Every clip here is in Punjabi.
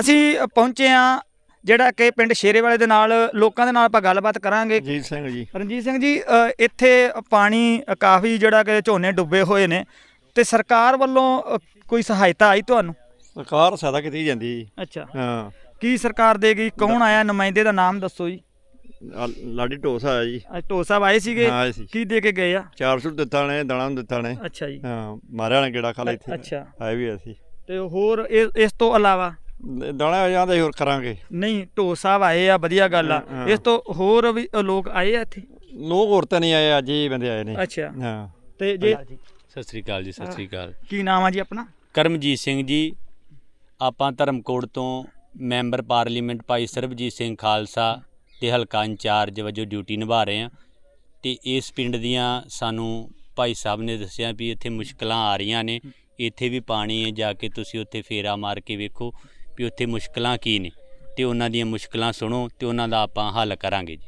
ਅਸੀਂ ਪਹੁੰਚੇ ਆ ਜਿਹੜਾ ਕਿ ਪਿੰਡ ਸ਼ੇਰੇਵਾਲੇ ਦੇ ਨਾਲ ਲੋਕਾਂ ਦੇ ਨਾਲ ਆਪਾਂ ਗੱਲਬਾਤ ਕਰਾਂਗੇ। ਜੀਤ ਸਿੰਘ ਜੀ। ਰਣਜੀਤ ਸਿੰਘ ਜੀ ਇੱਥੇ ਪਾਣੀ ਕਾਫੀ ਜਿਹੜਾ ਕਿ ਝੋਨੇ ਡੁੱਬੇ ਹੋਏ ਨੇ। ਤੇ ਸਰਕਾਰ ਵੱਲੋਂ ਕੋਈ ਸਹਾਇਤਾ ਆਈ ਤੁਹਾਨੂੰ? ਸਰਕਾਰ ਸਹਾਇਤਾ ਕੀਤੀ ਜਾਂਦੀ ਜੀ। ਅੱਛਾ। ਹਾਂ। ਕੀ ਸਰਕਾਰ ਦੇਗੀ? ਕੌਣ ਆਇਆ? ਨੁਮਾਇੰਦੇ ਦਾ ਨਾਮ ਦੱਸੋ ਜੀ। ਲਾਡੀ ਢੋਸ ਆਇਆ ਜੀ। ਅੱਜ ਢੋ ਸਾਹਿਬ ਆਏ ਸੀਗੇ? ਕੀ ਦੇ ਕੇ ਗਏ ਆ? 400 ਦਿੱਤਾ ਨੇ ਦਾਣਾ ਦਿੱਤਾ ਨੇ। ਅੱਛਾ ਜੀ। ਹਾਂ ਮਾਰਿਆ ਨੇ ਕਿਹੜਾ ਖਾਲਾ ਇੱਥੇ। ਅੱਛਾ। ਆਏ ਵੀ ਅਸੀਂ ਤੇ ਹੋਰ ਇਸ ਤੋਂ ਇਲਾਵਾ? ਦਾਣਾ ਆ ਜਾਂਦੇ ਹੋਰ ਕਰਾਂਗੇ। ਨਹੀਂ ਢੋ ਸਾਹਿਬ ਆਏ ਆ ਵਧੀਆ ਗੱਲ ਆ। ਹਾਂ। ਇਸ ਤੋਂ ਹੋਰ ਵੀ ਲੋਕ ਆਏ ਆ ਇੱਥੇ? ਲੋਕ ਹੋਰ ਤਾਂ ਨਹੀਂ ਆਏ ਅੱਜ ਹੀ ਬੰਦੇ ਆਏ ਨੇ। ਅੱਛਾ। ਹਾਂ। ਤੇ ਜੇ ਸਤਿ ਸ੍ਰੀ ਅਕਾਲ ਜੀ ਸਤਿ ਸ੍ਰੀ ਅਕਾਲ। ਕੀ ਨਾਮ ਆ ਜੀ ਆਪਣਾ? ਕਰਮਜੀਤ ਸਿੰਘ ਜੀ ਆਪਾਂ ਧਰਮਕੋਟ ਤੋਂ ਮੈਂਬਰ ਪਾਰਲੀਮੈਂਟ ਭਾਈ ਸਰਬਜੀਤ ਸਿੰਘ ਖਾਲਸਾ ਤੇ ਹਲਕਾ ਇੰਚਾਰਜ ਵਜੋਂ ਡਿਊਟੀ ਨਿਭਾ ਰਹੇ ਹਾਂ। ਤੇ ਇਸ ਪਿੰਡ ਦੀਆਂ ਸਾਨੂੰ ਭਾਈ ਸਾਹਿਬ ਨੇ ਦੱਸਿਆ ਵੀ ਇੱਥੇ ਮੁਸ਼ਕਲਾਂ ਆ ਰਹੀਆਂ ਨੇ। ਇੱਥੇ ਵੀ ਪਾਣੀ ਹੈ ਜਾ ਕੇ ਤੁਸੀਂ ਉੱਥੇ ਫੇਰਾ ਮਾਰ ਕੇ ਵੇਖੋ। ਵੀ ਉੱਥੇ ਮੁਸ਼ਕਲਾਂ ਕੀ ਨੇ ਤੇ ਉਹਨਾਂ ਦੀਆਂ ਮੁਸ਼ਕਲਾਂ ਸੁਣੋ ਤੇ ਉਹਨਾਂ ਦਾ ਆਪਾਂ ਹੱਲ ਕਰਾਂਗੇ ਜੀ।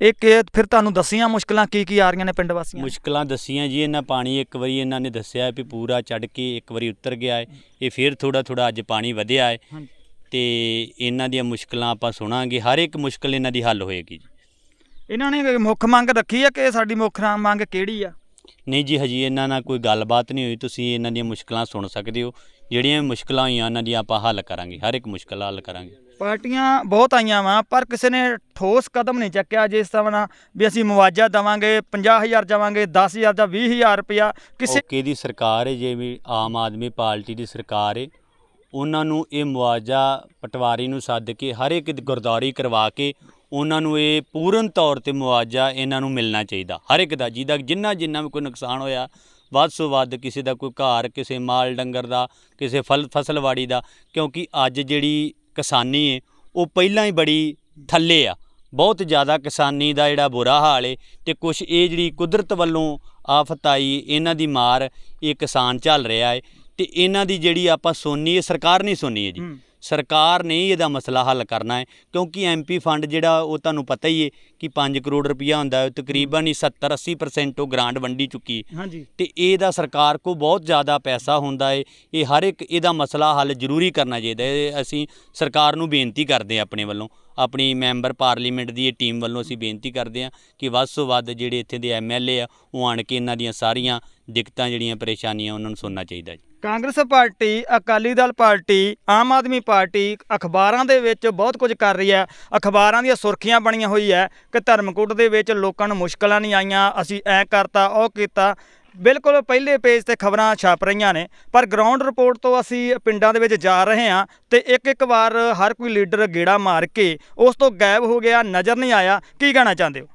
ਇੱਕ ਇਹ ਫਿਰ ਤੁਹਾਨੂੰ ਦੱਸੀਆਂ ਮੁਸ਼ਕਲਾਂ ਕੀ ਕੀ ਆ ਰਹੀਆਂ ਨੇ ਪਿੰਡ ਵਾਸੀਆਂ? ਮੁਸ਼ਕਲਾਂ ਦੱਸੀਆਂ ਜੀ ਇਹਨਾਂ ਪਾਣੀ ਇੱਕ ਵਾਰੀ ਇਹਨਾਂ ਨੇ ਦੱਸਿਆ ਵੀ ਪੂਰਾ ਚੜ ਕੇ ਇੱਕ ਵਾਰੀ ਉਤਰ ਗਿਆ ਹੈ ਇਹ ਫਿਰ ਥੋੜਾ ਥੋੜਾ ਅੱਜ ਪਾਣੀ ਵਧਿਆ ਹੈ। ਤੇ ਇਹਨਾਂ ਦੀਆਂ ਮੁਸ਼ਕਲਾਂ ਆਪਾਂ ਸੁਣਾਂਗੇ ਹਰ ਇੱਕ ਮੁਸ਼ਕਲ ਇਹਨਾਂ ਦੀ ਹੱਲ ਹੋਏਗੀ ਜੀ। ਇਹਨਾਂ ਨੇ ਮੁੱਖ ਮੰਗ ਰੱਖੀ ਆ ਕਿ ਸਾਡੀ ਮੁੱਖ ਮੰਗ ਕਿਹੜੀ ਆ? ਨਹੀਂ ਜੀ ਹਜੀ ਇਹਨਾਂ ਨਾਲ ਕੋਈ ਗੱਲਬਾਤ ਨਹੀਂ ਹੋਈ ਤੁਸੀਂ ਇਹਨਾਂ ਦੀਆਂ ਮੁਸ਼ਕਲਾਂ ਸੁਣ ਸਕਦੇ ਹੋ। ਜਿਹੜੀਆਂ ਵੀ ਮੁਸ਼ਕਲਾਂ ਹੋਈਆਂ ਉਹਨਾਂ ਦੀਆਂ ਆਪਾਂ ਹੱਲ ਕਰਾਂਗੇ ਹਰ ਇੱਕ ਮੁਸ਼ਕਲ ਹੱਲ ਕਰਾਂਗੇ। ਪਾਰਟੀਆਂ ਬਹੁਤ ਆਈਆਂ ਵਾ ਪਰ ਕਿਸੇ ਨੇ ਠੋਸ ਕਦਮ ਨਹੀਂ ਚੱਕਿਆ ਜਿਸ ਤਰ੍ਹਾਂ ਨਾਲ ਵੀ ਅਸੀਂ ਮੁਆਵਜ਼ਾ ਦਵਾਂਗੇ 50000 ਜਾਵਾਂਗੇ 10000 ਜਾਂ 20000 ਰੁਪਇਆ ਕਿਸੇ ਦੀ ਸਰਕਾਰ ਹੈ ਜਿਵੇਂ ਆਮ ਆਦਮੀ ਪਾਰਟੀ ਦੀ ਸਰਕਾਰ ਹੈ ਉਹਨਾਂ ਨੂੰ ਇਹ ਮੁਆਵਜ਼ਾ ਪਟਵਾਰੀ ਨੂੰ ਸੱਦ ਕੇ ਹਰ ਇੱਕ ਦੀ ਗੁਰਦੌਰੀ ਕਰਵਾ ਕੇ ਉਹਨਾਂ ਨੂੰ ਇਹ ਪੂਰਨ ਤੌਰ ਤੇ ਮੁਆਵਜ਼ਾ ਇਹਨਾਂ ਨੂੰ ਮਿਲਣਾ ਚਾਹੀਦਾ ਹਰ ਇੱਕ ਦਾ ਜਿਹਦਾ ਜਿੰਨਾ ਜਿੰਨਾ ਵੀ ਕੋਈ ਨੁਕਸਾਨ ਹੋਇਆ ਵੱਧ ਤੋਂ ਵੱਧ ਕਿਸੇ ਦਾ ਕੋਈ ਘਰ, ਕਿਸੇ ਮਾਲ ਡੰਗਰ ਦਾ, ਕਿਸੇ ਫਲ ਫਸਲਵਾੜੀ ਦਾ, ਕਿਉਂਕਿ ਅੱਜ ਜਿਹੜੀ ਕਿਸਾਨੀ ਹੈ ਉਹ ਪਹਿਲਾਂ ਹੀ ਬੜੀ ਥੱਲੇ ਆ। ਬਹੁਤ ਜ਼ਿਆਦਾ ਕਿਸਾਨੀ ਦਾ ਜਿਹੜਾ ਬੁਰਾ ਹਾਲ ਏ ਤੇ ਕੁਝ ਇਹ ਜਿਹੜੀ ਕੁਦਰਤ ਵੱਲੋਂ ਆਫਤ ਆਈ, ਇਹਨਾਂ ਦੀ ਮਾਰ ਇਹ ਕਿਸਾਨ ਝੱਲ ਰਿਹਾ ਹੈ ਤੇ ਇਹਨਾਂ ਦੀ ਜਿਹੜੀ ਆਪਾਂ ਸੁਣਨੀ ਹੈ ਸਰਕਾਰ ਨਹੀਂ ਸੁਣਨੀ ਹੈ ਜੀ। ਸਰਕਾਰ ਨੇ ਹੀ ਇਹਦਾ ਮਸਲਾ ਹੱਲ ਕਰਨਾ ਹੈ ਕਿਉਂਕਿ ਐਮਪੀ ਫੰਡ ਜਿਹੜਾ ਉਹ ਤੁਹਾਨੂੰ ਪਤਾ ਹੀ ਹੈ ਕਿ 5 ਕਰੋੜ ਰੁਪਇਆ ਹੁੰਦਾ ਹੈ ਤਕਰੀਬਨ ਹੀ 70 80% ਉਹ ਗ੍ਰਾਂਟ ਵੰਡੀ ਚੁੱਕੀ ਹੈ। ਹਾਂਜੀ। ਤੇ ਇਹਦਾ ਸਰਕਾਰ ਕੋ ਬਹੁਤ ਜ਼ਿਆਦਾ ਪੈਸਾ ਹੁੰਦਾ ਹੈ ਇਹ ਹਰ ਇੱਕ ਇਹਦਾ ਮਸਲਾ ਹੱਲ ਜ਼ਰੂਰੀ ਕਰਨਾ ਚਾਹੀਦਾ ਹੈ। ਅਸੀਂ ਸਰਕਾਰ ਨੂੰ ਬੇਨਤੀ ਕਰਦੇ ਹਾਂ ਆਪਣੇ ਵੱਲੋਂ ਆਪਣੀ ਮੈਂਬਰ ਪਾਰਲੀਮੈਂਟ ਦੀ ਇਹ ਟੀਮ ਵੱਲੋਂ ਅਸੀਂ ਬੇਨਤੀ ਕਰਦੇ ਹਾਂ ਕਿ ਵੱਧ ਤੋਂ ਵੱਧ ਜਿਹੜੇ ਇੱਥੇ ਦੇ ਐਮਐਲਏ ਆ ਉਹ ਆਣ ਕੇ ਇਹਨਾਂ ਦੀਆਂ ਸਾਰੀਆਂ ਦਿੱਕਤਾਂ ਜਿਹੜੀਆਂ ਪਰੇਸ਼ਾਨੀਆਂ ਉਹਨਾਂ ਨੂੰ ਸੁਣਨਾ ਚਾਹੀਦਾ ਜੀ Congress party, Akali Dal party, Aam Aadmi party ਅਖਬਾਰਾਂ ਦੇ ਵਿੱਚ ਬਹੁਤ ਕੁਝ ਕਰ ਰਹੀ ਹੈ। ਅਖਬਾਰਾਂ ਦੀਆਂ ਸੁਰਖੀਆਂ ਬਣੀਆਂ ਹੋਈ ਹੈ ਕਿ ਧਰਮਕੋਟ ਦੇ ਵਿੱਚ ਲੋਕਾਂ ਨੂੰ ਮੁਸ਼ਕਲਾਂ ਨਹੀਂ ਆਈਆਂ। ਅਸੀਂ ਐ ਕਰਤਾ, ਉਹ ਕੀਤਾ। ਬਿਲਕੁਲ ਪਹਿਲੇ ਪੇਜ ਤੇ ਖਬਰਾਂ ਛਾਪ ਰਹੀਆਂ ਨੇ, ਪਰ ਗਰਾਊਂਡ ਰਿਪੋਰਟ ਤੋਂ ਅਸੀਂ ਪਿੰਡਾਂ ਦੇ ਵਿੱਚ ਜਾ ਰਹੇ ਹਾਂ ਤੇ ਇੱਕ ਇੱਕ ਵਾਰ ਹਰ ਕੋਈ ਲੀਡਰ ਗੇੜਾ ਮਾਰ ਕੇ ਉਸ ਤੋਂ ਗਾਇਬ ਹੋ ਗਿਆ, ਨਜ਼ਰ ਨਹੀਂ ਆਇਆ। ਕੀ ਕਹਿਣਾ ਚਾਹੁੰਦੇ ਹੋ?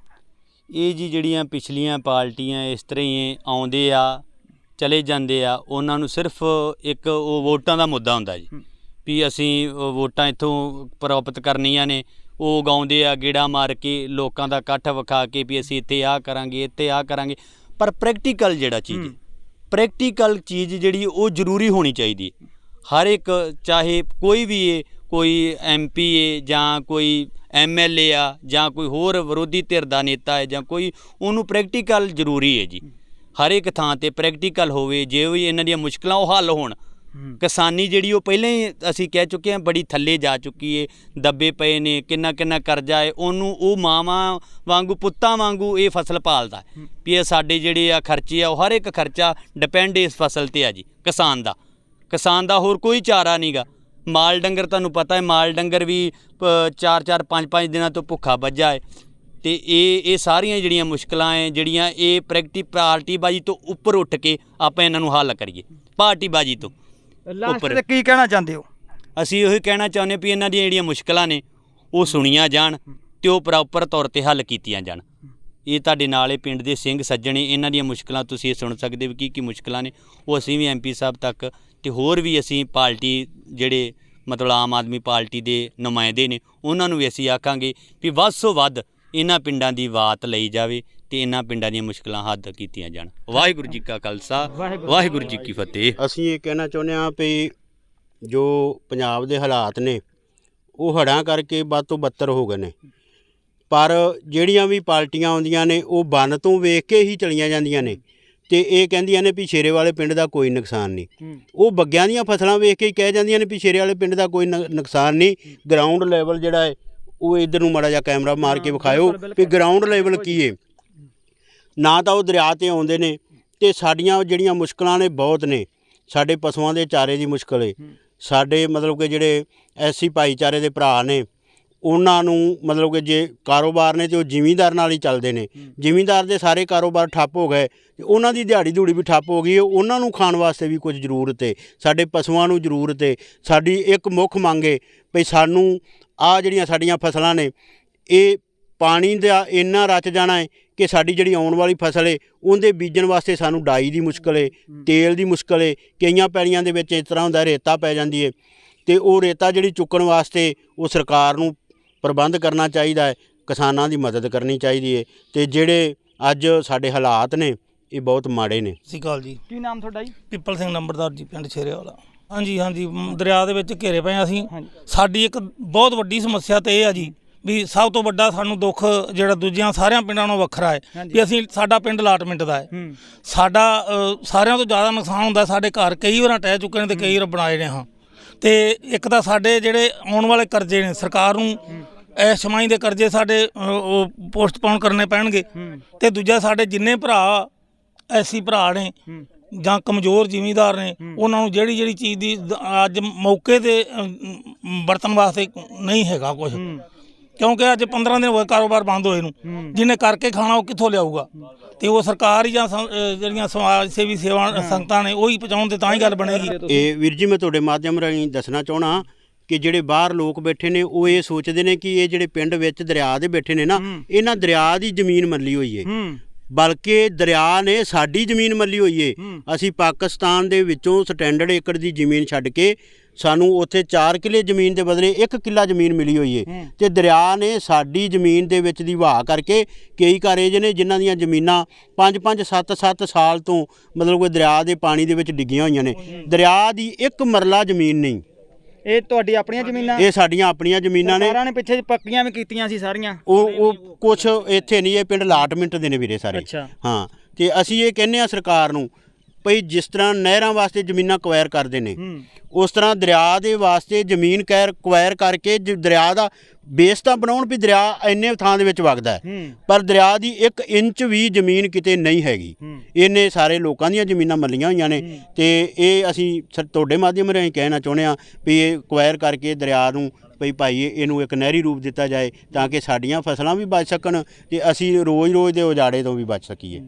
ਇਹ ਜੀ ਜਿਹੜੀਆਂ ਪਿਛਲੀਆਂ ਪਾਰਟੀਆਂ ਇਸ ਤਰ੍ਹਾਂ ਹੀ ਆਉਂਦੇ ਆ ਚਲੇ ਜਾਂਦੇ ਆ ਉਹਨਾਂ ਨੂੰ ਸਿਰਫ ਇੱਕ ਉਹ ਵੋਟਾਂ ਦਾ ਮੁੱਦਾ ਹੁੰਦਾ ਜੀ। ਵੀ ਅਸੀਂ ਵੋਟਾਂ ਇੱਥੋਂ ਪ੍ਰਾਪਤ ਕਰਨੀਆਂ ਨੇ ਉਹ ਗਾਉਂਦੇ ਆ ਗੇੜਾ ਮਾਰ ਕੇ ਲੋਕਾਂ ਦਾ ਇਕੱਠ ਵਿਖਾ ਕੇ ਵੀ ਅਸੀਂ ਇੱਥੇ ਆਹ ਕਰਾਂਗੇ ਇੱਥੇ ਆਹ ਕਰਾਂਗੇ। ਪਰ ਪ੍ਰੈਕਟੀਕਲ ਜਿਹੜਾ ਚੀਜ਼। ਪ੍ਰੈਕਟੀਕਲ ਚੀਜ਼ ਜਿਹੜੀ ਉਹ ਜ਼ਰੂਰੀ ਹੋਣੀ ਚਾਹੀਦੀ ਹਰ ਇੱਕ ਚਾਹੇ ਕੋਈ ਵੀ ਹੈ ਕੋਈ ਐਮਪੀ ਹੈ ਜਾਂ ਕੋਈ ਐਮਐਲਏ ਆ ਜਾਂ ਕੋਈ ਹੋਰ ਵਿਰੋਧੀ ਧਿਰ ਦਾ ਨੇਤਾ ਹੈ ਜਾਂ ਕੋਈ ਉਹਨੂੰ ਪ੍ਰੈਕਟੀਕਲ ਜ਼ਰੂਰੀ ਹੈ ਜੀ। ਹਰ ਇੱਕ ਥਾਂ ਤੇ ਪ੍ਰੈਕਟੀਕਲ ਹੋਵੇ ਜੇ ਵੀ ਇਹਨਾਂ ਦੀਆਂ ਮੁਸ਼ਕਲਾਂ ਉਹ ਹੱਲ ਹੋਣ। ਕਿਸਾਨੀ ਜਿਹੜੀ ਉਹ ਪਹਿਲਾਂ ਹੀ ਅਸੀਂ ਕਹਿ ਚੁੱਕੇ ਹਾਂ ਬੜੀ ਥੱਲੇ ਜਾ ਚੁੱਕੀ ਏ ਦੱਬੇ ਪਏ ਨੇ ਕਿੰਨਾ ਕਿੰਨਾ ਕਰਜ਼ਾ ਏ ਉਹਨੂੰ ਉਹ ਮਾਵਾਂ ਵਾਂਗੂ ਪੁੱਤਾਂ ਵਾਂਗੂ ਇਹ ਫਸਲ ਪਾਲਦਾ। ਵੀ ਇਹ ਸਾਡੇ ਜਿਹੜੇ ਆ ਖਰਚੇ ਆ ਉਹ ਹਰ ਇੱਕ ਖਰਚਾ ਡਿਪੈਂਡ ਇਸ ਫਸਲ ਤੇ ਆ ਜੀ ਕਿਸਾਨ ਦਾ। ਕਿਸਾਨ ਦਾ ਹੋਰ ਕੋਈ ਚਾਰਾ ਨਹੀਂਗਾ ਮਾਲ ਡੰਗਰ ਤੁਹਾਨੂੰ ਪਤਾ ਹੈ ਮਾਲ ਡੰਗਰ ਵੀ 4-4 5-5 ਦਿਨਾਂ ਤੋਂ ਭੁੱਖਾ ਵੱਜਾ ਹੈ ਤੇ ਇਹ ਇਹ ਸਾਰੀਆਂ ਜਿਹੜੀਆਂ ਮੁਸ਼ਕਲਾਂ ਹੈ ਜਿਹੜੀਆਂ ਇਹ ਪ੍ਰੈਕਟੀ ਪਾਰਟੀ ਬਾਜੀ ਤੋਂ ਉੱਪਰ ਉੱਠ ਕੇ ਆਪਾਂ ਇਹਨਾਂ ਨੂੰ ਹੱਲ ਕਰੀਏ ਪਾਰਟੀ ਬਾਜੀ ਤੋਂ ਲਾਸਟ ਉੱਪਰ। ਤੇ ਕੀ ਕਹਿਣਾ ਚਾਹੁੰਦੇ ਹੋ? ਅਸੀਂ ਉਹੀ ਕਹਿਣਾ ਚਾਹੁੰਦੇ ਵੀ ਇਹਨਾਂ ਦੀਆਂ ਜਿਹੜੀਆਂ ਮੁਸ਼ਕਲਾਂ ਨੇ ਉਹ ਸੁਣੀਆਂ ਜਾਣ ਤੇ ਉਹ ਪ੍ਰੋਪਰ ਤੌਰ ਤੇ ਹੱਲ ਕੀਤੀਆਂ ਜਾਣ। ਇਹ ਤੁਹਾਡੇ ਨਾਲ ਇਹ ਪਿੰਡ ਦੇ ਸਿੰਘ ਸੱਜਣੇ ਇਹਨਾਂ ਦੀਆਂ ਮੁਸ਼ਕਲਾਂ ਤੁਸੀਂ ਸੁਣ ਸਕਦੇ ਹੋ ਕੀ ਕੀ ਮੁਸ਼ਕਲਾਂ ਨੇ। ਉਹ ਅਸੀਂ ਵੀ ਐਮਪੀ ਸਾਹਿਬ ਤੱਕ ਤੇ ਹੋਰ ਵੀ ਅਸੀਂ ਪਾਰਟੀ ਜਿਹੜੇ ਮਤਲਬ ਆਮ ਆਦਮੀ ਪਾਰਟੀ ਦੇ ਨੁਮਾਇੰਦੇ ਨੇ ਉਹਨਾਂ ਨੂੰ ਵੀ ਅਸੀਂ ਆਖਾਂਗੇ ਵੀ ਵੱਧ ਤੋਂ ਵੱਧ ਇਹਨਾਂ ਪਿੰਡਾਂ ਦੀ ਬਾਤ ਲਈ ਜਾਵੇ ਤੇ ਇਹਨਾਂ ਪਿੰਡਾਂ ਦੀਆਂ ਮੁਸ਼ਕਲਾਂ ਹੱਲ ਕੀਤੀਆਂ ਜਾਣ। ਵਾਹਿਗੁਰੂ ਜੀ ਕਾ ਖਾਲਸਾ ਵਾਹਿਗੁਰੂ ਜੀ ਕੀ ਫਤਿਹ। ਅਸੀਂ ਇਹ ਕਹਿਣਾ ਚਾਹੁੰਦੇ ਹਾਂ ਵੀ ਜੋ ਪੰਜਾਬ ਦੇ ਹਾਲਾਤ ਨੇ ਉਹ ਹੜ੍ਹਾਂ ਕਰਕੇ ਵੱਧ ਤੋਂ ਬੱਤਰ ਹੋ ਗਏ ਨੇ। ਪਰ ਜਿਹੜੀਆਂ ਵੀ ਪਾਰਟੀਆਂ ਆਉਂਦੀਆਂ ਨੇ ਉਹ ਬੰਨ ਤੋਂ ਵੇਖ ਕੇ ਹੀ ਚਲੀਆਂ ਜਾਂਦੀਆਂ ਨੇ ਤੇ ਇਹ ਕਹਿੰਦੀਆਂ ਨੇ ਵੀ ਸ਼ੇਰੇ ਵਾਲੇ ਪਿੰਡ ਦਾ ਕੋਈ ਨੁਕਸਾਨ ਨਹੀਂ। ਉਹ ਬੱਗਿਆਂ ਦੀਆਂ ਫਸਲਾਂ ਵੇਖ ਕੇ ਹੀ ਕਹਿ ਜਾਂਦੀਆਂ ਨੇ ਵੀ ਸ਼ੇਰੇ ਵਾਲੇ ਪਿੰਡ ਦਾ ਕੋਈ ਨ- ਨੁਕਸਾਨ ਨਹੀਂ। ਗਰਾਊਂਡ ਲੈਵਲ ਜਿਹੜਾ ਹੈ ਉਹ ਇਧਰ ਨੂੰ ਮਾੜਾ ਜਿਹਾ ਕੈਮਰਾ ਮਾਰ ਕੇ ਵਿਖਾਇਓ। ਵੀ ਗਰਾਊਂਡ ਲੈਵਲ ਕੀ ਹੈ ਨਾ ਤਾਂ ਉਹ ਦਰਿਆ ਤੇ ਆਉਂਦੇ ਨੇ ਤੇ ਸਾਡੀਆਂ ਜਿਹੜੀਆਂ ਮੁਸ਼ਕਲਾਂ ਨੇ ਬਹੁਤ ਨੇ ਸਾਡੇ ਪਸ਼ੂਆਂ ਦੇ ਚਾਰੇ ਦੀ ਮੁਸ਼ਕਲ ਹੂੰ। ਸਾਡੇ ਮਤਲਬ ਕਿ ਜਿਹੜੇ ਐਸੀ ਭਾਈਚਾਰੇ ਦੇ ਭਰਾ ਨੇ ਉਹਨਾਂ ਨੂੰ ਮਤਲਬ ਕਿ ਜੇ ਕਾਰੋਬਾਰ ਨੇ ਤੇ ਉਹ ਜ਼ਿਮੀਂਦਾਰ ਨਾਲ ਹੀ ਚੱਲਦੇ ਨੇ। ਜ਼ਿਮੀਂਦਾਰ ਦੇ ਸਾਰੇ ਕਾਰੋਬਾਰ ਠੱਪ ਹੋ ਗਏ ਤੇ ਉਹਨਾਂ ਦੀ ਦਿਹਾੜੀ ਧੂੜੀ ਵੀ ਠੱਪ ਹੋ ਗਈ ਉਹਨਾਂ ਨੂੰ ਖਾਣ ਵਾਸਤੇ ਵੀ ਕੁਝ ਜ਼ਰੂਰਤ ਹੈ ਸਾਡੇ ਪਸ਼ੂਆਂ ਨੂੰ ਜ਼ਰੂਰਤ ਹੈ ਸਾਡੀ ਇੱਕ ਮੁੱਖ ਮੰਗ ਹੈ ਵੀ ਸਾਨੂੰ ਆ ਜਿਹੜੀਆਂ ਸਾਡੀਆਂ ਫਸਲਾਂ ਨੇ ਇਹ ਪਾਣੀ ਦਾ ਇੰਨਾ ਰਚ ਜਾਣਾ ਹੈ ਕਿ ਸਾਡੀ ਜਿਹੜੀ ਆਉਣ ਵਾਲੀ ਫਸਲ ਹੈ ਉਹਦੇ ਬੀਜਣ ਵਾਸਤੇ ਸਾਨੂੰ ਡਾਈ ਦੀ ਮੁਸ਼ਕਲ ਹੈ। ਤੇਲ ਦੀ ਮੁਸ਼ਕਲ ਹੈ ਕਈਆਂ ਪੈਲੀਆਂ ਦੇ ਵਿੱਚ ਇਸ ਤਰ੍ਹਾਂ ਹੁੰਦਾ ਰੇਤਾ ਪੈ ਜਾਂਦੀ ਹੈ ਤੇ ਉਹ ਰੇਤਾ ਜਿਹੜੀ ਚੁੱਕਣ ਵਾਸਤੇ ਉਹ ਸਰਕਾਰ ਨੂੰ ਪ੍ਰਬੰਧ ਕਰਨਾ ਚਾਹੀਦਾ ਹੈ ਕਿਸਾਨਾਂ ਦੀ ਮਦਦ ਕਰਨੀ ਚਾਹੀਦੀ ਹੈ ਤੇ ਜਿਹੜੇ ਅੱਜ ਸਾਡੇ ਹਾਲਾਤ ਨੇ ਇਹ ਬਹੁਤ ਮਾੜੇ ਨੇ। ਸਤਿ ਸ਼੍ਰੀ ਅਕਾਲ ਜੀ। ਕੀ ਨਾਮ ਤੁਹਾਡਾ ਜੀ? ਪਿੱਪਲ ਸਿੰਘ ਨੰਬਰਦਾਰ ਜੀ ਪਿੰਡ ਛੇਰੇ ਵਾਲਾ ਹਾਂਜੀ ਹਾਂਜੀ ਦਰਿਆ ਦੇ ਵਿੱਚ ਘੇਰੇ ਪਏ ਹਾਂ ਅਸੀਂ। ਸਾਡੀ ਇੱਕ ਬਹੁਤ ਵੱਡੀ ਸਮੱਸਿਆ ਤੇ ਇਹ ਆ ਜੀ ਵੀ ਸਭ ਤੋਂ ਵੱਡਾ ਸਾਨੂੰ ਦੁੱਖ ਜਿਹੜਾ ਦੂਜਿਆਂ ਸਾਰਿਆਂ ਪਿੰਡਾਂ ਨਾਲੋਂ ਵੱਖਰਾ ਹੈ। ਵੀ ਅਸੀਂ ਸਾਡਾ ਪਿੰਡ ਅਲਾਟਮੈਂਟ ਦਾ ਹੈ। ਸਾਡਾ ਸਾਰਿਆਂ ਤੋਂ ਜ਼ਿਆਦਾ ਨੁਕਸਾਨ ਹੁੰਦਾ ਸਾਡੇ ਘਰ ਕਈ ਵਾਰਾਂ ਟਹਿ ਚੁੱਕੇ ਨੇ ਤੇ ਕਈ ਵਾਰ ਬਣਾਏ ਨੇ ਹਾਂ। ਤੇ ਇੱਕ ਤਾਂ ਸਾਡੇ ਜਿਹੜੇ ਆਉਣ ਵਾਲੇ ਕਰਜ਼ੇ ਨੇ ਸਰਕਾਰ ਨੂੰ ਇਹ ਛਮਾਈ ਦੇ ਕਰਜ਼ੇ ਸਾਡੇ ਉਹ ਪੋਸਟਪੋਨ ਕਰਨੇ ਪੈਣਗੇ। ਹੂੰ ਤੇ ਦੂਜਾ ਸਾਡੇ ਜਿੰਨੇ ਭਰਾ ਐਸੀ ਭਰਾ ਨੇ ਜਾਂ ਕਮਜ਼ੋਰ ਜ਼ਿਮੀਂਦਾਰ ਨੇ ਉਹਨਾਂ ਨੂੰ ਜਿਹੜੀ ਜਿਹੜੀ ਚੀਜ਼ ਦੀ ਅੱਜ ਮੌਕੇ ਤੇ ਅਮ, ਵਰਤਣ ਵਾਸਤੇ ਨਹੀਂ ਹੈਗਾ ਕੁਝ ਕਿਉਂਕਿ ਅੱਜ 15 ਦਿਨ ਹੋਏ ਕਾਰੋਬਾਰ ਬੰਦ ਹੋਏ ਨੂੰ। ਜਿਹਨੇ ਕਰਕੇ ਖਾਣਾ ਉਹ ਕਿੱਥੋਂ ਲਿਆਊਗਾ? ਤੇ ਉਹ ਸਰਕਾਰ ਹੀ ਜਾਂ ਜਿਹੜੀਆਂ ਸਮਾਜ ਸੇਵੀ ਸੇਵਾ ਸੰਗਤਾਂ ਨੇ ਉਹੀ ਪਹੁੰਚਾਉਣ ਤੇ ਤਾਂ ਹੀ ਗੱਲ ਬਣੇਗੀ। ਇਹ ਵੀਰ ਜੀ ਮੈਂ ਤੁਹਾਡੇ ਮਾਧਿਅਮ ਰਾਹੀਂ ਦੱਸਣਾ ਚਾਹਣਾ ਕਿ ਜਿਹੜੇ ਬਾਹਰ ਲੋਕ ਬੈਠੇ ਨੇ ਉਹ ਇਹ ਸੋਚਦੇ ਨੇ ਕਿ ਇਹ ਜਿਹੜੇ ਪਿੰਡ ਵਿੱਚ ਦਰਿਆ ਦੇ ਬੈਠੇ ਨੇ ਨਾ। ਇਹਨਾਂ ਦਰਿਆ ਦੀ ਜ਼ਮੀਨ ਮੱਲੀ ਹੋਈ ਏ। ਹੂੰ। ਬਲਕਿ ਦਰਿਆ ਨੇ ਸਾਡੀ ਜ਼ਮੀਨ ਮੱਲੀ ਹੋਈ ਏ। ਹੂੰ। ਅਸੀਂ ਪਾਕਿਸਤਾਨ ਦੇ ਵਿੱਚੋਂ ਸਟੈਂਡਰਡ ਏਕੜ ਦੀ ਜ਼ਮੀਨ ਛੱਡ ਕੇ ਸਾਨੂੰ ਉੱਥੇ 4 ਕਿੱਲੇ ਜ਼ਮੀਨ ਦੇ ਬਦਲੇ 1 ਕਿੱਲਾ ਜ਼ਮੀਨ ਮਿਲੀ ਹੋਈ ਏ। ਹੂੰ। ਤੇ ਦਰਿਆ ਨੇ ਸਾਡੀ ਜ਼ਮੀਨ ਦੇ ਵਿੱਚ ਦੀ ਵਹਾਅ ਕਰਕੇ ਕਈ ਘਰ ਇਹ ਜਿਹੇ ਨੇ ਜਿਨ੍ਹਾਂ ਦੀਆਂ ਜ਼ਮੀਨਾਂ 5-5 7-7 ਸਾਲ ਤੋਂ ਮਤਲਬ ਕਿ ਦਰਿਆ ਦੇ ਪਾਣੀ ਦੇ ਵਿੱਚ ਡਿੱਗੀਆਂ ਹੋਈਆਂ ਨੇ। ਦਰਿਆ ਦੀ ਇੱਕ ਮਰਲਾ ਜ਼ਮੀਨ ਨਹੀਂ। ਇਹ ਤੁਹਾਡੀ ਆਪਣੀਆਂ ਜ਼ਮੀਨਾਂ? ਇਹ ਸਾਡੀਆਂ ਆਪਣੀਆਂ ਜ਼ਮੀਨਾਂ ਨੇ। ਸਰਕਾਰਾਂ ਨੇ ਪਿੱਛੇ ਪੱਕੀਆਂ ਵੀ ਕੀਤੀਆਂ ਸੀ ਸਾਰੀਆਂ। ਉਹ ਉਹ ਕੁਛ ਇੱਥੇ ਨਹੀਂ ਇਹ ਪਿੰਡ ਲਾਟਮਿੰਟ ਦੇ ਨੇ ਵੀਰੇ ਸਾਰੇ। ਹਾਂ ਤੇ ਅਸੀਂ ਇਹ ਕਹਿੰਨੇ ਆ ਸਰਕਾਰ ਨੂੰ ਭਈ ਜਿਸ ਤਰ੍ਹਾਂ ਨਹਿਰਾਂ ਵਾਸਤੇ ਜ਼ਮੀਨਾਂ ਕੁਆਇਰ ਕਰਦੇ ਨੇ ਉਸ ਤਰ੍ਹਾਂ ਦਰਿਆ ਦੇ ਵਾਸਤੇ ਜ਼ਮੀਨ ਕੈਰ ਕੁਆਇਰ ਕਰਕੇ ਦਰਿਆ ਦਾ ਬੇਸ ਤਾਂ ਬਣਾਉਣ ਵੀ ਦਰਿਆ ਇੰਨੇ ਥਾਂ ਦੇ ਵਿੱਚ ਵਗਦਾ ਹੈ। ਪਰ ਦਰਿਆ ਦੀ 1 ਇੰਚ ਵੀ ਜ਼ਮੀਨ ਕਿਤੇ ਨਹੀਂ ਹੈਗੀ। ਇਹਨੇ ਸਾਰੇ ਲੋਕਾਂ ਦੀਆਂ ਜ਼ਮੀਨਾਂ ਮੱਲੀਆਂ ਹੋਈਆਂ ਨੇ ਤੇ ਇਹ ਅਸੀਂ ਤੁਹਾਡੇ ਮਾਧਿਅਮ ਰਾਹੀਂ ਕਹਿਣਾ ਚਾਹੁੰਦੇ ਆ ਵੀ ਇਹ ਕੁਆਇਰ ਕਰਕੇ ਦਰਿਆ ਨੂੰ ਭਈ ਭਾਈ ਇਹ- ਇਹਨੂੰ ਇੱਕ ਨਹਿਰੀ ਰੂਪ ਦਿੱਤਾ ਜਾਏ ਤਾਂ ਕਿ ਸਾਡੀਆਂ ਫਸਲਾਂ ਵੀ ਬਚ ਸਕਣ ਤੇ ਅਸੀਂ ਰੋਜ਼-ਰੋਜ਼ ਦੇ ਉਜਾੜੇ ਤੋਂ ਵੀ ਬਚ ਸਕੀਏ।